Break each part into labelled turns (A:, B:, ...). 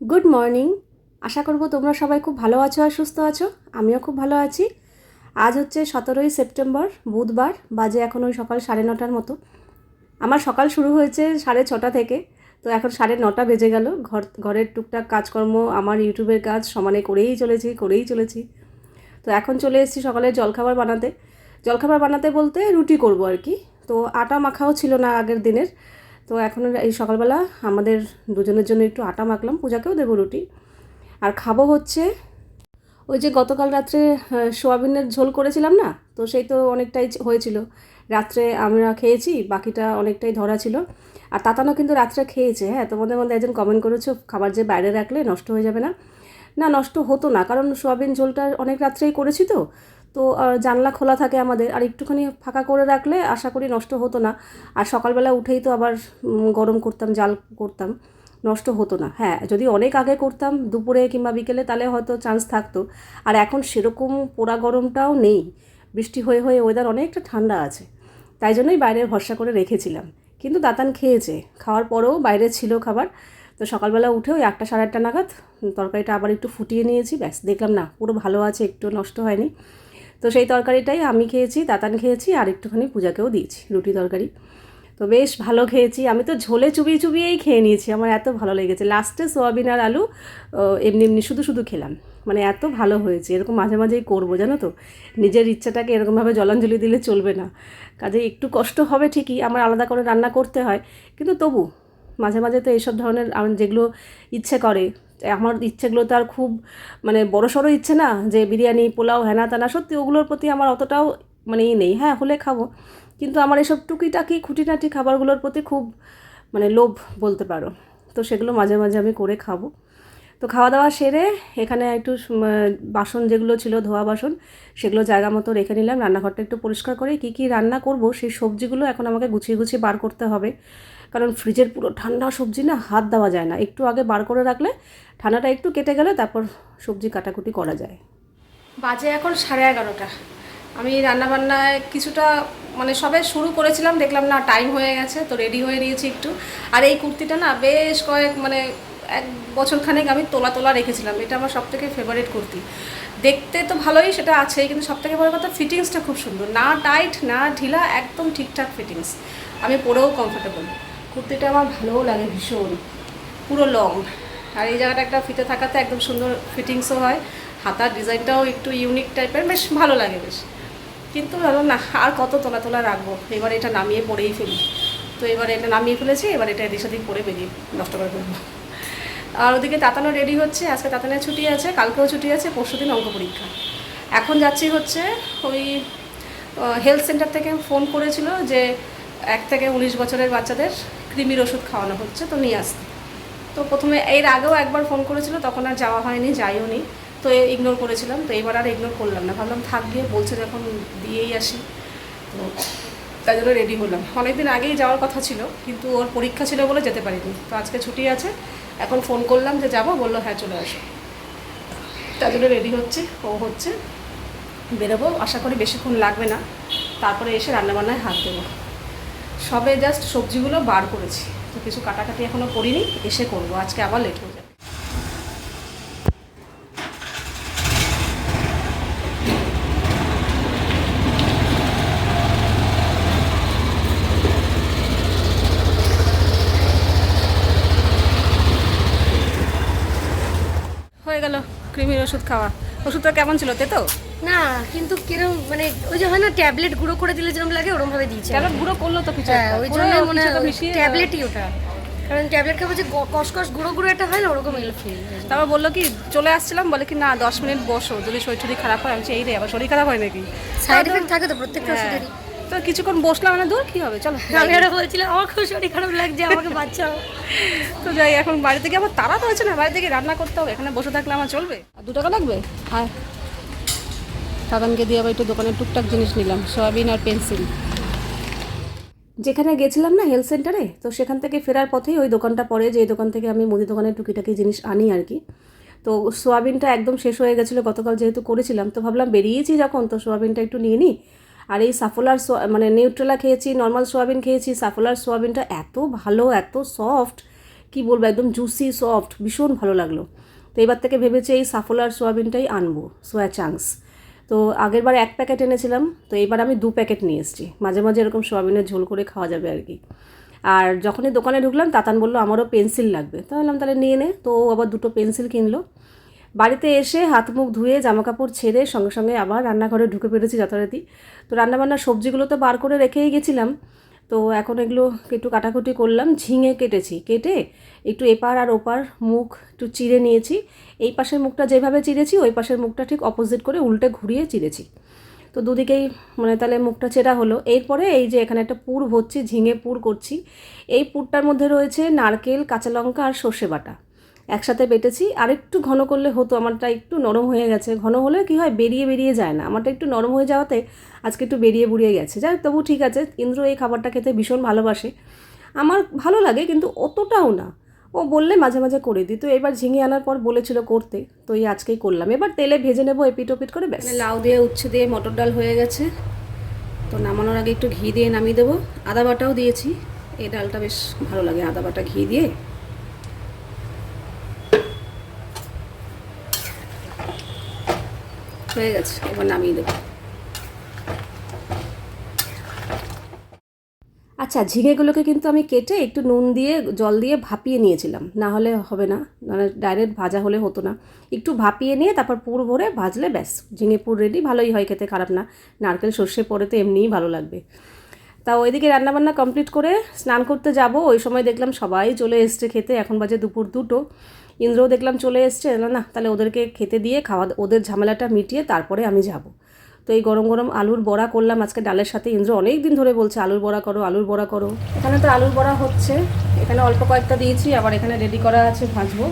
A: Good morning আশা করব তোমরা সবাই খুব ভালো আছো আর সুস্থ আছো। আমিও খুব ভালো আছি। আজ হচ্ছে সতেরোই সেপ্টেম্বর, বুধবার, বাজে এখন ওই সকাল সাড়ে নটার মতো। আমার সকাল শুরু হয়েছে সাড়ে ছটা থেকে, তো এখন সাড়ে নটা বেজে গেল। ঘর, ঘরের টুকটাক কাজকর্ম, আমার ইউটিউবের কাজ সমানে করেই চলেছি করেই চলেছি। তো এখন চলে এসেছি সকালে জলখাবার বানাতে। জলখাবার বানাতে বলতে রুটি করব আর কি। তো আটা মাখাও ছিল না আগের দিনের। তো এখন এই সকালবেলা আমাদের দুজনের জন্য একটু আটা মাখলাম, পূজাকেও দেবো রুটি। আর খাব হচ্ছে ওই যে গতকাল রাত্রে সোয়াবিনের ঝোল করেছিলাম না? তো সেই তো অনেকটাই হয়েছিল। রাত্রে আমরা খেয়েছি, বাকিটা অনেকটাই ধরা ছিল। আর তাতানো কিন্তু রাত্রে খেয়েছে হ্যাঁ? তোমাদের মধ্যে একজন কমেন্ট করেছ, খাবার যে বাইরে রাখলে নষ্ট হয়ে যাবে না। না, নষ্ট হতো না, কারণ সোয়াবিন ঝোলটা অনেক রাত্রেই করেছি তো। তো জানলা খোলা থাকে আমাদের। আর একটুখানি ফাঁকা করে রাখলে আশা করি নষ্ট হতো না। আর সকালবেলা উঠেই তো আবার গরম করতাম, জাল করতাম। নষ্ট হতো না। হ্যাঁ যদি অনেক আগে করতাম, দুপুরে কিংবা বিকেলে, তাহলে হয়তো চান্স থাকতো। আর এখন সেরকম পোড়া গরমটাও নেই। বৃষ্টি হয়ে হয়ে ওয়েদার অনেকটা ঠান্ডা আছে। তাই জন্যই বাইরে ভরসা করে রেখেছিলাম। কিন্তু দাতান খেয়েছে। খাওয়ার পরেও বাইরে ছিল খাবার। তো সকালবেলা উঠে ওই আটটা সাড়ে আটটা নাগাদ তরকারিটা আবার একটু ফুটিয়ে নিয়েছি। ব্যাস, দেখলাম না, পুরো ভালো আছে, একটু নষ্ট হয়নি। তো সেই তরকারিটাই আমি খেয়েছি, দাতান খেয়েছি, আর একটুখানি পূজাকেও দিয়েছি, রুটি তরকারি। তো বেশ ভালো খেয়েছি। আমি তো ঝোলে চুবিয়ে চুবিয়েই খেয়ে নিয়েছি, আমার এত ভালো লেগেছে। লাস্টে সোয়াবিন আর আলু এমনি এমনি শুধু শুধু খেলাম। মানে এত ভালো হয়েছে, এরকম মাঝে মাঝেই করব, জানো তো? নিজের ইচ্ছাটাকে এরকমভাবে জলাঞ্জলি দিলে চলবে না। কাজে একটু কষ্ট হবে ঠিকই, আমার আলাদা করে রান্না করতে হয়। কিন্তু তবু, মাঝে মাঝে তো এইসব ধরনের যেগুলো ইচ্ছে করে আমার ইচ্ছেগুলো তো আর খুব মানে বড় সড়ো ইচ্ছে না যে বিরিয়ানি, পোলাও হ্যানা তানা, সত্যি ওগুলোর প্রতি আমার অতটাও মানে ই নেই। হ্যাঁ হলে খাব। কিন্তু আমার এসব টুকিটাকি, খুঁটিনাটি খাবারগুলোর প্রতি খুব মানে লোভ বলতে পারো। তো সেগুলো মাঝে মাঝে আমি করে খাব। তো খাওয়া দাওয়া সেরে এখানে একটু বাসন যেগুলো ছিল, ধোয়া বাসন, সেগুলো জায়গা মতো রেখে নিলাম। রান্নাঘরটা একটু পরিষ্কার করে কী কী রান্না করব, সেই সবজিগুলো এখন আমাকে গুছিয়ে গুছিয়ে বার করতে হবে। কারণ ফ্রিজের পুরো ঠান্ডা সবজি না হাত দেওয়া যায় না। একটু আগে বার করে রাখলে ঠান্ডাটা একটু কেটে গেলে তারপর সবজি কাটাকুটি করা যায়। বাজে এখন সাড়ে এগারোটা। আমি রান্নাবান্নায় কিছুটা মানে সবে শুরু করেছিলাম, দেখলাম না টাইম হয়ে গেছে, তো রেডি হয়ে নিয়েছি একটু। আর এই কুর্তিটা না বেশ কয়েক মানে এক বছর খানেক আমি তোলা তোলা রেখেছিলাম। এটা আমার সব থেকে ফেভারিট কুর্তি। দেখতে তো ভালোই, সেটা আছে কিন্তু সব থেকে বড় কথা ফিটিংসটা খুব সুন্দর। না টাইট না ঢিলা, একদম ঠিকঠাক ফিটিংস আমি পরেও কমফোর্টেবল কুর্তিটা আমার ভালোও লাগে ভীষণ। পুরো লং আর এই জায়গাটা একটা ফিতে থাকাতে একদম সুন্দর ফিটিংসও হয়। হাতার ডিজাইনটাও একটু ইউনিক টাইপের বেশ ভালো লাগে বেশ। কিন্তু ভালো না, আর কত তোলা তোলা রাখব? এবার এটা নামিয়ে পরেই ফেলি। তো এবার এটা নামিয়ে ফেলেছি, এবার এটা এদিক সেদিক পরে বেরিয়ে নষ্ট করে ফেলব। আর ওদিকে তাতানো রেডি হচ্ছে, আজকে তাতানের ছুটি আছে, কালকেও ছুটি আছে, পরশু দিন অঙ্ক পরীক্ষা। এখন যাচ্ছি হচ্ছে ওই হেলথ সেন্টার থেকে ফোন করেছিল যে এক থেকে উনিশ বছরের বাচ্চাদের কৃমির ওষুধ খাওয়ানো হচ্ছে, তো নিয়ে আসতে। তো প্রথমে এর আগেও একবার ফোন করেছিল, তখন আর যাওয়া হয়নি, যাইও নি। তো ইগনোর করেছিলাম, তো এবার আর ইগনোর করলাম না। ভাবলাম থাক গিয়ে, বলছে যখন দিয়েই আসি। তো তাই জন্য রেডি হলাম। অনেকদিন আগেই যাওয়ার কথা ছিল, কিন্তু ওর পরীক্ষা ছিল বলে যেতে পারিনি। তো আজকে ছুটি আছে এখন ফোন করলাম যে যাব, বলল হ্যাঁ চলে আসো। তার জন্য রেডি হচ্ছে, ও হচ্ছে। বেরোবো, আশা করি বেশিক্ষণ লাগবে না। তারপরে এসে রান্নাবান্নায় হাত দেবো। সবে জাস্ট সবজিগুলো বার করেছি। তো কিছু কাটাকাটি এখনও করিনি, এসে করব। আজকে আবার লেট হয়ে যাবে হয়ে গেল কৃমির ওষুধ খাওয়া। ওষুধটা কেমন ছিল তেতো?
B: না কিন্তু কিরম মানে ওই যে হয় না ট্যাবলেট গুঁড়ো করে দিলে যেরকম লাগে ওরকম ভাবে দিয়েছে।
A: কেন? গুঁড়ো করল তো কিছু
B: হ্যাঁ ওই জন্য মনে হয় ট্যাবলেটই ওটা। কারণ ট্যাবলেট খাব যে কসকস গুঁড়ো গুঁড়ো একটা হয় না ওরকম এলো ফিল
A: তারপর বলল কি চলে আসছিলাম বলে কি না দশ মিনিট বসো যদি শরীর টরীর খারাপ হয়। আমি এই রে আবার শরীর খারাপ হয় নাকি?
B: সাইড এফেক্ট থাকে তো প্রত্যেকটা
A: হ্যাঁ।
B: ওষুধেরই।
A: তো কিছুক্ষণ বসলাম মানে দূর কি হবে? চলো
B: আমি আরও বলছিলাম আমার খুব শরীর খারাপ লাগছে আমাকে বাচ্চা
A: তো যাই এখন বাড়ি থেকে আবার তারা তো হয়েছে না বাড়ি থেকে রান্না করতে হবে এখানে বসে থাকলে আমার চলবে? আর দু টাকা লাগবে? হ্যাঁ। দাদানকে দিয়ে আবার একটু দোকানে টুকটাক জিনিস নিলাম সয়াবিন আর পেন্সিল। যেখানে গেছিলাম না হেলথ সেন্টারে তো সেখান থেকে ফেরার পথেই ওই দোকানটা পড়ে যে দোকান থেকে আমি মুদি দোকানের টুকিটাকি জিনিস আনি আর কি। তো সোয়াবিনটা একদম শেষ হয়ে গেছিল গতকাল যেহেতু করেছিলাম তো ভাবলাম বেরিয়েছি যখন তো সোয়াবিনটা একটু নিয়ে নিই। আর এই সাফোলার মানে নিউট্রেলা খেয়েছি নর্মাল সোয়াবিন খেয়েছি, সাফোলার সোয়াবিনটা এত ভালো, এত সফট কি বলব, একদম জুসি সফট ভীষণ ভালো লাগল। তো এবার থেকে ভেবেছি এই সাফোলার সোয়াবিনটাই আনব সোয়া চাংস তো আগের বার এক প্যাকেট এনেছিলাম, তো এইবার আমি দু প্যাকেট নিয়ে এসেছি। মাঝে মাঝে এরকম সোয়াবিনের ঝোল করে খাওয়া যাবে আর কি। আর যখনই দোকানে ঢুকলাম, তাতান বলল, আমারও পেন্সিল লাগবে। তো বললাম, তাহলে নিয়ে নে। তো আবার দুটো পেন্সিল কিনলো। বাড়িতে এসে হাত মুখ ধুয়ে জামা কাপড় ছেড়ে সঙ্গে সঙ্গে আবার রান্নাঘরে ঢুকে পেরেছি যথারীতি তো রান্নাবান্নার সবজিগুলো তো বার করে রেখেই গেছিলাম। তো এখন এগুলো একটু কাটাকুটি করলাম, ঝিঙে কেটেছি। কেটে একটু এপার আর ওপার মুখ একটু চিড়ে নিয়েছি। এই পাশের মুখটা যেভাবে চিড়েছি, ওই পাশের মুখটা ঠিক অপোজিট করে উল্টে ঘুরিয়ে চিড়েছি। তো দুদিকেই মানে তাহলে মুখটা চেরা হলো। এরপরে এই যে এখানে একটা পুর ভরছি ঝিঙে পুর করছি। এই পুরটার মধ্যে রয়েছে নারকেল, কাঁচা লঙ্কা আর সর্ষে বাটা। একসাথে বেটেছি। আর একটু ঘন করলে হতো, আমারটা একটু নরম হয়ে গেছে। ঘন হলে কি হয়, বেরিয়ে বেরিয়ে যায় না। আমারটা একটু নরম হয়ে যাওয়াতে আজকে একটু বেরিয়ে বুড়িয়ে গেছে। যাই তবু ঠিক আছে, ইন্দ্র এই খাবারটা খেতে ভীষণ ভালোবাসে। আমার ভালো লাগে, কিন্তু অতটাও না। ও বললে মাঝে মাঝে করে দিই। তো এবার ঝিঙে আনার পর বলেছিল করতে, তো এই আজকেই করলাম। এবার তেলে ভেজে নেব এপিট ওপিট করে, ব্যাস। লাউ দিয়ে, উচ্ছে দিয়ে মটর ডাল হয়ে গেছে। তো নামানোর আগে একটু ঘি দিয়ে নামিয়ে দেবো। আদা বাটাও দিয়েছি। এই ডালটা বেশ ভালো লাগে, আদা বাটা ঘি দিয়ে। হয়ে গেছে, এবার নামিয়ে দেবো। আচ্ছা ঝিঙেগুলোকে কিন্তু আমি কেটে একটু নুন দিয়ে, জল দিয়ে ভাপিয়ে নিয়েছিলাম। না হলে হবে না মানে ডাইরেক্ট ভাজা হলে হতো না। একটু ভাপিয়ে নিয়ে তারপর পুর ভরে ভাজলে ব্যাস। ঝিঙে পুর রেডি ভালোই হয় খেতে, খারাপ না। নারকেল, সর্ষে পরে তো এমনিই ভালো লাগবে। তা ওইদিকে রান্নাবান্না কমপ্লিট করে স্নান করতে যাব। ওই সময় দেখলাম সবাই চলে এসছে খেতে। এখন বাজে দুপুর দুটো। ইন্দ্রও দেখলাম চলে এসছে না না তাহলে ওদেরকে খেতে দিয়ে খাওয়া ওদের ঝামেলাটা মিটিয়ে তারপরে আমি যাব। তো এই গরম গরম আলুর বড়া করলাম আজকে ডালের সাথে ইন্দ্র অনেক দিন ধরে বলছে আলুর বড়া করো আলুর বড়া করো। এখানে তো আলুর বড়া হচ্ছে এখানে অল্প কয়েকটা দিয়েছি আবার এখানে রেডি করা আছে ভাজবো।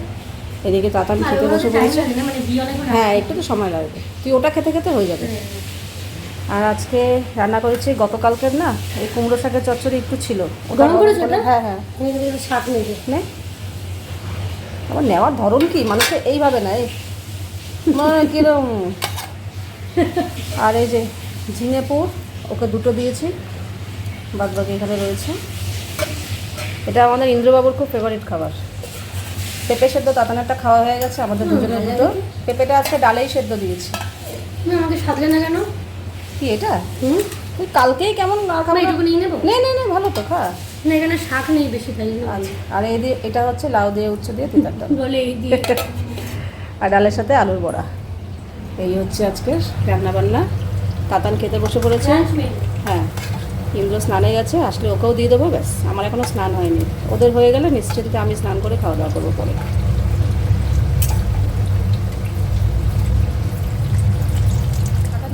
A: এদিকে তাতান খেতে বসে পড়েছে। হ্যাঁ একটু তো সময় লাগবে। তুই ওটা খেতে খেতে হয়ে যাবে। আর আজকে রান্না করেছি গতকালকের না এই কুমড়ো শাকের চচ্চড়ি একটু ছিল? হ্যাঁ হ্যাঁ।
B: শাক নেবে
A: নে আবার নেওয়ার ধরন কি? মানুষে এইভাবে নেয়। মানে কিরম? আর এই যে ঝিঙে পুর ওকে দুটো দিয়েছি। বাদ বাকি এখানে রয়েছে। এটা আমাদের ইন্দ্রবাবুর খুব ফেভারিট খাবার। পেঁপে সেদ্ধ তাতানারটা খাওয়া হয়ে গেছে আমাদের দুজনের দুটো পেঁপেটা আজকে ডালেই সেদ্ধ দিয়েছি।
B: আমাকে সাজলে না কেন?
A: কি এটা?
B: হুম?
A: কালকেই কেমন আর খাবার
B: নিয়ে নেব?
A: নে নে নে ভালো তো খা।
B: না এখানে শাক নেই বেশি তাই
A: আচ্ছা আর এই দিয়ে এটা হচ্ছে লাউ দিয়ে উচ্ছে দিয়ে তিতার ডাল
B: বলে এই দিয়ে।
A: আর ডালের সাথে আলুর বড়া। এই হচ্ছে আজকের রান্না বান্না তাতান খেতে বসে পড়েছে। হ্যাঁ ইন্দ্র স্নানে গেছে আসলে ওকেও দিয়ে দেবো ব্যাস। আমার এখনও স্নান হয়নি। ওদের হয়ে গেলে নিশ্চিন্তে আমি স্নান করে খাওয়া দাওয়া করব পরে।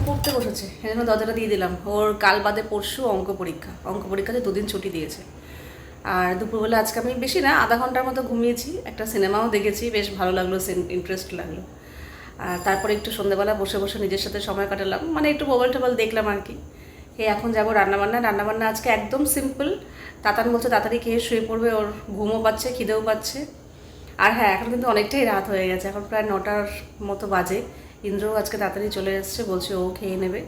A: পড়তে বসেছে। এই জন্য দরজাটা দিয়ে দিলাম। ওর কাল বাদে পরশু অঙ্ক পরীক্ষা। অঙ্ক পরীক্ষাতে দুদিন ছুটি দিয়েছে। আর দুপুরবেলা আজকে আমি বেশি না, আধা ঘণ্টার মতো ঘুমিয়েছি, একটা সিনেমাও দেখেছি, বেশ ভালো লাগল ইন্টারেস্ট লাগল। আর তারপরে একটু সন্ধ্যেবেলা বসে বসে নিজের সাথে সময় কাটালাম মানে একটু মোবাইল টোবাইল দেখলাম আর কি। এই এখন যাব রান্নাবান্না। রান্নাবান্না আজকে একদম সিম্পল তাতান বলছে, তাড়াতাড়ি খেয়ে শুয়ে পড়বে, ওর ঘুমও পাচ্ছে, খিদেও পাচ্ছে। আর হ্যাঁ এখন কিন্তু অনেকটাই রাত হয়ে গেছে, এখন প্রায় নটার মতো বাজে। ইন্দ্রও আজকে তাড়াতাড়ি চলে এসছে, বলছে ও খেয়ে নেবে।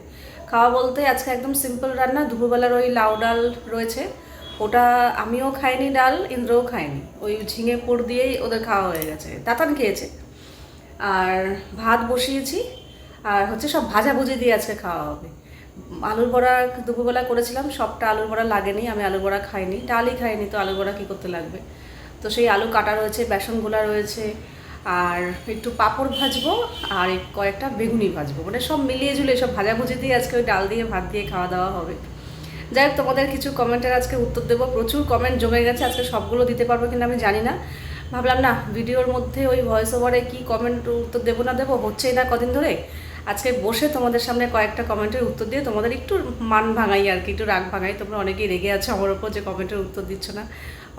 A: খাওয়া বলতে আজকে একদম সিম্পল রান্না, দুপুরবেলার ওই লাউ ডাল রয়েছে। ওটা আমিও খাইনি ডাল, ইন্দ্রও খাইনি ওই ঝিঙে পুর দিয়েই ওদের খাওয়া হয়ে গেছে। তাতান খেয়েছে। আর ভাত বসিয়েছি। আর হচ্ছে সব ভাজাভুজি দিয়ে আজকে খাওয়া হবে। আলুর বড়া দুপুরবেলা করেছিলাম, সবটা আলুর বড়া লাগেনি, আমি আলুর বড়া খাইনি। ডালই খাইনি, তো আলুর বড়া কী করতে লাগবে? তো সেই আলু কাটা রয়েছে বেসন গোলা রয়েছে আর একটু পাঁপড় ভাজবো আর কয়েকটা বেগুনি ভাজবো। মানে সব মিলিয়ে জুলে সব ভাজাভুজি দিয়ে আজকে ওই ডাল দিয়ে, ভাত দিয়ে খাওয়া দাওয়া হবে। যাই হোক, তোমাদের কিছু কমেন্টের আজকে উত্তর দেবো। প্রচুর কমেন্ট জমে গেছে। আজকে সবগুলো দিতে পারব কিনা আমি জানি না। ভাবলাম না ভিডিওর মধ্যে ওই ভয়েস ওভারে কী কমেন্ট উত্তর দেবো না দেবো? হচ্ছেই না কদিন ধরে। আজকে বসে তোমাদের সামনে কয়েকটা কমেন্টের উত্তর দিয়ে তোমাদের একটু মান ভাঙাই আর কি, একটু রাগ ভাঙাই। তোমরা অনেকেই রেগে আছো আমার ওপর যে কমেন্টের উত্তর দিচ্ছ না।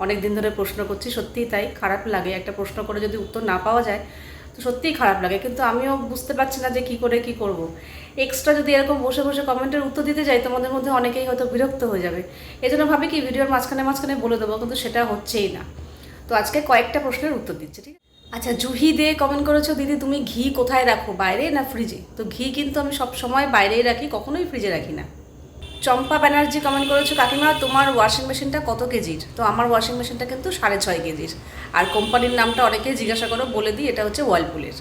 A: অনেক দিন ধরে প্রশ্ন করছি, সত্যিই তাই? খারাপ লাগে একটা প্রশ্ন করে যদি উত্তর না পাওয়া যায়, তো সত্যিই খারাপ লাগে। কিন্তু আমিও বুঝতে পারছি না যে কি করে কি করব। এক্সট্রা যদি এরকম বসে বসে কমেন্টের উত্তর দিতে যাই, তোমাদের মধ্যে অনেকেই হয়তো বিরক্ত হয়ে যাবে। এই জন্য ভাবি কি, ভিডিওর মাঝখানে মাঝখানে বলে দেবো, কিন্তু সেটা হচ্ছেই না। তো আজকে কয়েকটা প্রশ্নের উত্তর দিচ্ছি, ঠিক আছে? আচ্ছা জুহি দে কমেন্ট করেছ, দিদি তুমি ঘি কোথায় রাখো, বাইরে না ফ্রিজে তো ঘি কিন্তু আমি সব সময় বাইরেই রাখি, কখনোই ফ্রিজে রাখি না। চম্পা ব্যানার্জি কমেন্ট করেছ, কাকিমা, তোমার ওয়াশিং মেশিনটা কত কেজির? তো আমার ওয়াশিং মেশিনটা কিন্তু সাড়ে ছয় কেজির। আর কোম্পানির নামটা অনেকেই জিজ্ঞাসা করো, বলে দিই, এটা হচ্ছে ওয়ালপুলের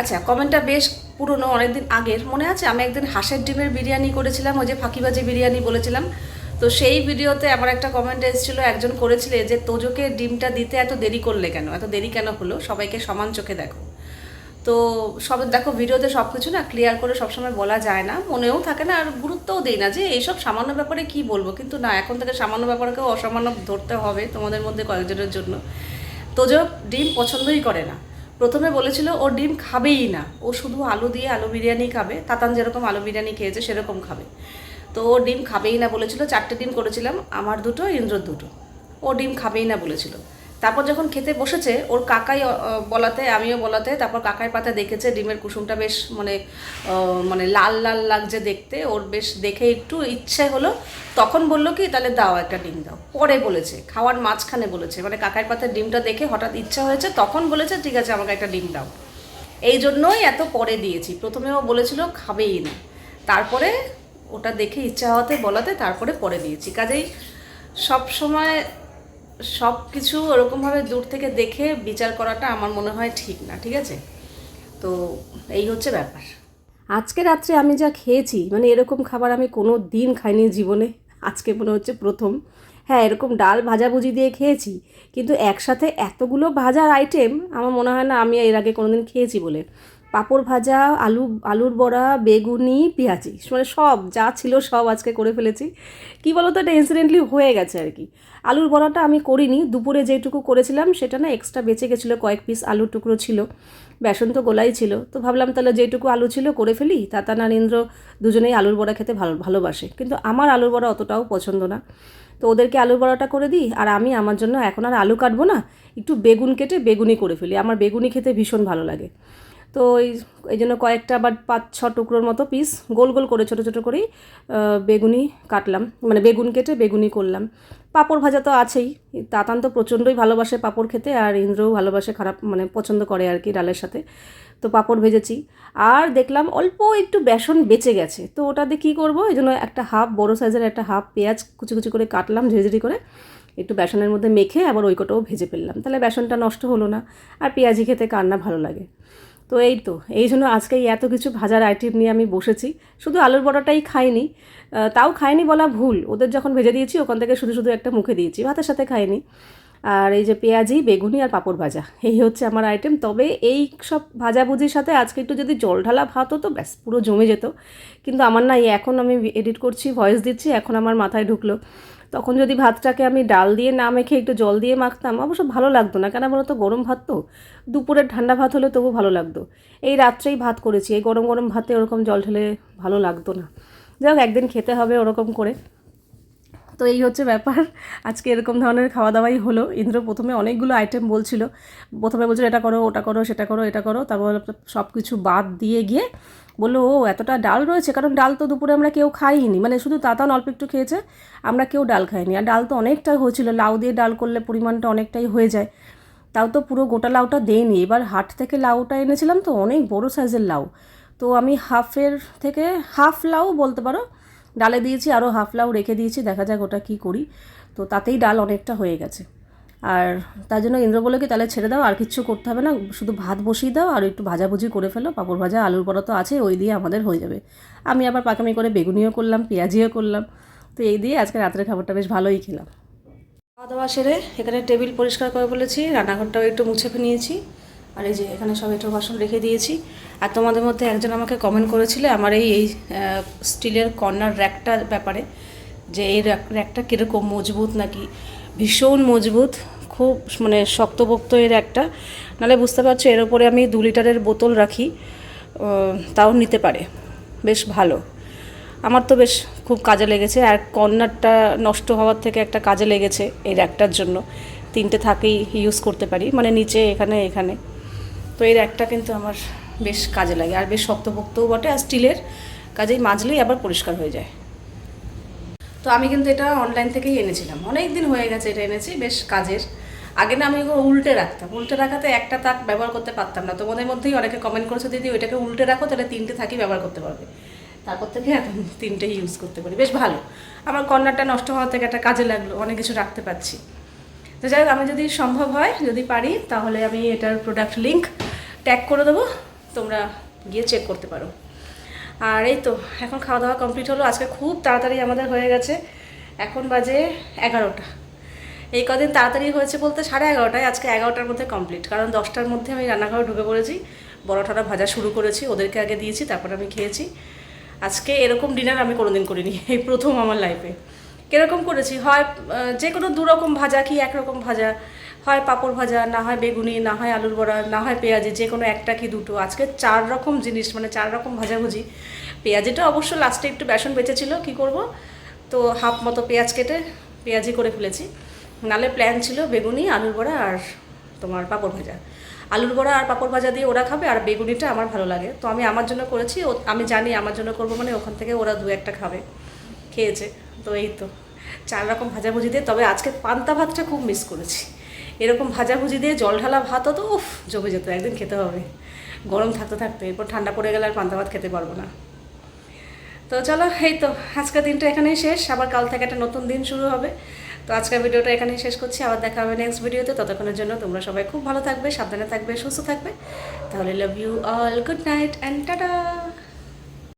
A: আচ্ছা কমেন্টটা বেশ পুরনো, অনেকদিন আগের, মনে আছে? আমি একদিন হাঁসের ডিমের বিরিয়ানি করেছিলাম, ওই যে ফাঁকিবাজি বিরিয়ানি বলেছিলাম। তো সেই ভিডিওতে আমার একটা কমেন্ট এসেছিল, একজন করেছিলে যে, তোজোকে ডিমটা দিতে এত দেরি করলে কেন? এত দেরি কেন হলো? সবাইকে সমান চোখে দেখো। তো সব, দেখো ভিডিওতে সব কিছু না ক্লিয়ার করে সবসময় বলা যায় না, মনেও থাকে না, আর গুরুত্বও দেই না যে, এইসব সামান্য ব্যাপারে কি বলব? কিন্তু না, এখন থেকে সামান্য ব্যাপারকেও অসামান্য ধরতে হবে তোমাদের মধ্যে কয়েকজনের জন্য। তোজো ডিম পছন্দই করে না। প্রথমে বলেছিল, ও ডিম খাবেই না। ও শুধু আলু দিয়ে আলু বিরিয়ানি খাবে। তাতান যেরকম আলু বিরিয়ানি খেয়েছে, সেরকম খাবে। তো ও ডিম খাবেই না বলেছিল, চারটে ডিম করেছিলাম, আমার দুটো, ইন্দ্রর দুটো। ও ডিম খাবেই না বলেছিল। তারপর যখন খেতে বসেছে, ওর কাকাই বলাতে, আমিও বলাতে, তারপর কাকাই পাতা দেখেছে ডিমের কুসুমটা বেশ মানে মানে লাল লাল লাগছে দেখতে, ওর বেশ দেখে একটু ইচ্ছে হলো, তখন বলল কি, তাহলে দাও একটা ডিম দাও। পরে বলেছে, খাওয়ার মাঝখানে বলেছে মানে কাকাই পাতার ডিমটা দেখে হঠাৎ ইচ্ছা হয়েছে, তখন বলেছে, ঠিক আছে, আমাকে একটা ডিম দাও। এই জন্যই এত পরে দিয়েছি। প্রথমে ও বলেছিল, খাবেই না। তারপরে ওটা দেখে ইচ্ছা হওয়াতে বলাতে তারপরে পরে নিয়েছি। কাজেই সব সময় সব কিছু ওরকমভাবে দূর থেকে দেখে বিচার করাটা আমার মনে হয় ঠিক না, ঠিক আছে? তো এই হচ্ছে ব্যাপার। আজকে রাত্রে আমি যা খেয়েছি মানে এরকম খাবার আমি কোনো দিন খাইনি জীবনে, আজকে মনে হচ্ছে প্রথম। হ্যাঁ এরকম ডাল ভাজাভুজি দিয়ে খেয়েছি, কিন্তু একসাথে এতগুলো ভাজার আইটেম আমার মনে হয় না আমি এর আগে কোনোদিন খেয়েছি বলে। পাঁপড় ভাজা, আলু, আলুর বড়া, বেগুনি, পেঁয়াজি মানে সব, যা ছিল সব আজকে করে ফেলেছি। কি বলো তো এটা ইনসিডেন্টলি হয়ে গেছে আর কি। আলুর বড়াটা আমি করিনি, দুপুরে যেটুকু করেছিলাম, সেটা না এক্সট্রা বেঁচে গেছিল, কয়েক পিস আলুর টুকরো ছিল, বেসন তো গোলাই ছিল। তো ভাবলাম তাহলে যেটুকু আলু ছিল করে ফেলি, তাতা নারেন্দ্র দুজনেই আলুর বড়া খেতে ভালো, ভালোবাসে। কিন্তু আমার আলুর বড়া অতটাও পছন্দ না। তো ওদেরকে আলুর বড়াটা করে দিই, আর আমি আমার জন্য এখন আর আলু কাটবো না, একটু বেগুন কেটে বেগুনি করে ফেলি। আমার বেগুনি খেতে ভীষণ ভালো লাগে। তো এই এই জন্য কয়েকটা বা পাঁচ, ছ টুকরোর মতো পিস গোল গোল করে, ছোটো ছোটো করেই বেগুনি কাটলাম। মানে বেগুন কেটে বেগুনি করলাম। পাঁপড় ভাজা তো আছেই। তাতান তো প্রচণ্ডই ভালোবাসে পাঁপড় খেতে আর ইন্দ্রও ভালোবাসে, খারাপ মানে পছন্দ করে আর কি ডালের সাথে। তো পাঁপড় ভেজেছি। আর দেখলাম অল্প একটু বেসন বেঁচে গেছে। তো ওটা দিয়ে কী করব? এই জন্য একটা হাফ, বড়ো সাইজের একটা হাফ পেঁয়াজ কুচি কুচি করে কাটলাম ঝিরিঝিরি করে। একটু বেসনের মধ্যে মেখে আবার ওই কটাও ভেজে ফেললাম। তাহলে বেসনটা নষ্ট হলো না। আর পেঁয়াজি খেতে কার না ভালো লাগে। তো এই তো, এই জন্য আজকে এত কিছু ভাজার আইটেম নিয়ে আমি বসেছি। শুধু আলুর বড়াটাই খাইনি তাও খাইনি বলা ভুল। ওদের যখন ভেজে দিয়েছি, ওখান থেকে শুধু শুধু একটা মুখে দিয়েছি, ভাতের সাথে খাইনি। আর এই যে পেঁয়াজি, বেগুনি আর পাঁপড় ভাজা, এই হচ্ছে আমার আইটেম তবে এই সব ভাজাভুজির সাথে আজকে একটু যদি জল ঢালা ভাত হতো, ব্যাস, পুরো জমে যেত। কিন্তু আমার না এখন আমি এডিট করছি ভয়েস দিচ্ছি, এখন আমার মাথায় ঢুকলো। তখন যদি ভাতটাকে আমি ডাল দিয়ে না মেখে একটু জল দিয়ে মাখতাম, অবশ্য ভালো লাগতো না। কেন বলতো? গরম ভাত তো। দুপুরের ঠান্ডা ভাত হলে তবু ভালো লাগতো। এই রাত্রেই ভাত করেছি। এই গরম গরম ভাতে ওরকম জল ঢেলে ভালো লাগতো না। যাই হোক, একদিন খেতে হবে ওরকম করে। তো এই হচ্ছে ব্যাপার। আজকে এরকম ধরনের খাওয়া দাওয়াই হলো। ইন্দ্র প্রথমে অনেকগুলো আইটেম বলছিল। প্রথমে বলছিল, এটা করো, ওটা করো, সেটা করো, এটা করো। তারপর সব কিছু বাদ দিয়ে গিয়ে বলল, ও, এতটা ডাল রয়েছে? কারণ ডাল তো দুপুরে আমরা কেউ খাইনি। মানে শুধু তাতান অল্প একটু খেয়েছে, আমরা কেউ ডাল খাইনি। আর ডাল তো অনেকটাই হয়েছিল। লাউ দিয়ে ডাল করলে পরিমাণটা অনেকটাই হয়ে যায়। তাও তো পুরো গোটা লাউটা দেয়নি এবার হাট থেকে লাউটা এনেছিলাম তো, অনেক বড় সাইজের লাউ। তো আমি হাফের থেকে হাফ লাউ বলতে পারো। ডালে দিয়েছি আরও হাফ লাউ রেখে দিয়েছি, দেখা যাক ওটা কী করি। তো তাতেই ডাল অনেকটা হয়ে গেছে। আর তার জন্য ইন্দ্র বলে কি, তাহলে ছেড়ে দাও, আর কিচ্ছু করতে হবে না, শুধু ভাত বসিয়ে দাও, আর একটু ভাজাভুজি করে ফেলো, পাঁপড় ভাজা, আলুর বড়া তো আছে, ওই দিয়ে আমাদের হয়ে যাবে। আমি আবার পাকামি করে বেগুনিও করলাম, পেঁয়াজিও করলাম। তো এই দিয়ে আজকে রাত্রের খাবারটা বেশ ভালোই খেলাম। খাওয়া দাওয়া সেরে এখানে টেবিল পরিষ্কার করে বলেছি রান্নাঘরটাও একটু মুছে নিয়েছি আর এই যে এখানে সব একটু বাসন রেখে দিয়েছি। আর তোমাদের মধ্যে একজন আমাকে কমেন্ট করেছিলে আমার এই এই স্টিলের কর্নার র্যাকটার ব্যাপারে, যে এই র্যাক- র্যাকটা কীরকম মজবুত নাকি? ভীষণ মজবুত, খুব মানে শক্তপোক্ত এর একটা নাহলে বুঝতে পারছ, এর ওপরে আমি দু লিটারের বোতল রাখি তাও নিতে পারে। বেশ ভালো। আমার তো বেশ খুব কাজে লেগেছে, আর কর্নারটা নষ্ট হওয়ার থেকে একটা কাজে লেগেছে এই র্যাকটার জন্য। তিনটে থাকেই ইউজ করতে পারি মানে নিচে, এখানে এখানে। তো এই র্যাকটা কিন্তু আমার বেশ কাজে লাগে। আর বেশ শক্তপোক্তও বটে আর স্টিলের কাজেই মাজলেই আবার পরিষ্কার হয়ে যায়। তো আমি কিন্তু এটা অনলাইন থেকেই এনেছিলাম। অনেক দিন হয়ে গেছে এটা এনেছি, বেশ কাজের। আগে না আমি এগুলো উল্টে রাখতাম। উল্টে রাখাতে একটা তাক ব্যবহার করতে পারতাম না। তোমাদের মধ্যেই অনেকে কমেন্ট করেছে, দিদি, ওইটাকে উল্টে রাখো, তাহলে তিনটে থাকি ব্যবহার করতে পারবে। তারপর থেকে এখন তিনটেই ইউজ করতে পারি। বেশ ভালো। আমার কর্নারটা নষ্ট হওয়া থেকে একটা কাজে লাগল, অনেক কিছু রাখতে পারছি। তো যাই হোক, আমি যদি সম্ভব হয়, যদি পারি, তাহলে আমি এটার প্রোডাক্ট লিঙ্ক ট্যাগ করে দেবো, তোমরা গিয়ে চেক করতে পারো। আর এই তো, এখন খাওয়া দাওয়া কমপ্লিট হলো। আজকে খুব তাড়াতাড়ি আমাদের হয়ে গেছে। এখন বাজে এগারোটা। এই কদিন তাড়াতাড়ি হয়েছে বলতে সাড়ে এগারোটায়, আজকে এগারোটার মধ্যে কমপ্লিট কারণ দশটার মধ্যে আমি রান্নাঘরে ঢুকে পড়েছি বড়ঠাটা ভাজা শুরু করেছি, ওদেরকে আগে দিয়েছি, তারপর আমি খেয়েছি। আজকে এরকম ডিনার আমি কোনোদিন করিনি, এই প্রথম আমার লাইফে কীরকম করেছি? হয় যে কোনো দু রকম ভাজা কি একরকম ভাজা? হয় পাঁপড় ভাজা, না হয় বেগুনি, না হয় আলুর বড়া, না হয় পেঁয়াজি, যে কোনো একটা কি দুটো। আজকে চার রকম জিনিস মানে চার রকম ভাজাভুজি। পেঁয়াজিটা অবশ্য লাস্টে একটু বেসন বেঁচেছিল, কি করব? তো হাফ মতো পেঁয়াজ কেটে পেঁয়াজি করে ফেলেছি। নালে প্ল্যান ছিল বেগুনি, আলুর বড়া আর তোমার পাঁপড় ভাজা। আলুর বড়া আর পাঁপড় ভাজা দিয়ে ওরা খাবে, আর বেগুনিটা আমার ভালো লাগে। তো আমি আমার জন্য করেছি আমি জানি আমার জন্য করব মানে ওখান থেকে ওরা দু একটা খাবে, খেয়েছে। তো এই তো, চার রকম ভাজাভুজি দিয়ে। তবে আজকে পান্তা ভাতটা খুব মিস করেছি। এরকম ভাজাভুজি দিয়ে জল ঢালা ভাত তো উফ, জমে যেত, একদিন খেতে হবে। গরম থাকতে থাকতে, এরপর ঠান্ডা পড়ে গেলে আর পান্তা ভাত খেতে পারব না। তো চলো, এই তো, আজকের দিনটা এখানেই শেষ, আবার কাল থেকে একটা নতুন দিন শুরু হবে। তো আজকের ভিডিওটা এখানেই শেষ করছি, আবার দেখা হবে নেক্সট ভিডিওতে ততক্ষণের জন্য তোমরা সবাই খুব ভালো থাকবে, সাবধানে থাকবে, সুস্থ থাকবে। তাহলে love you all good night and tata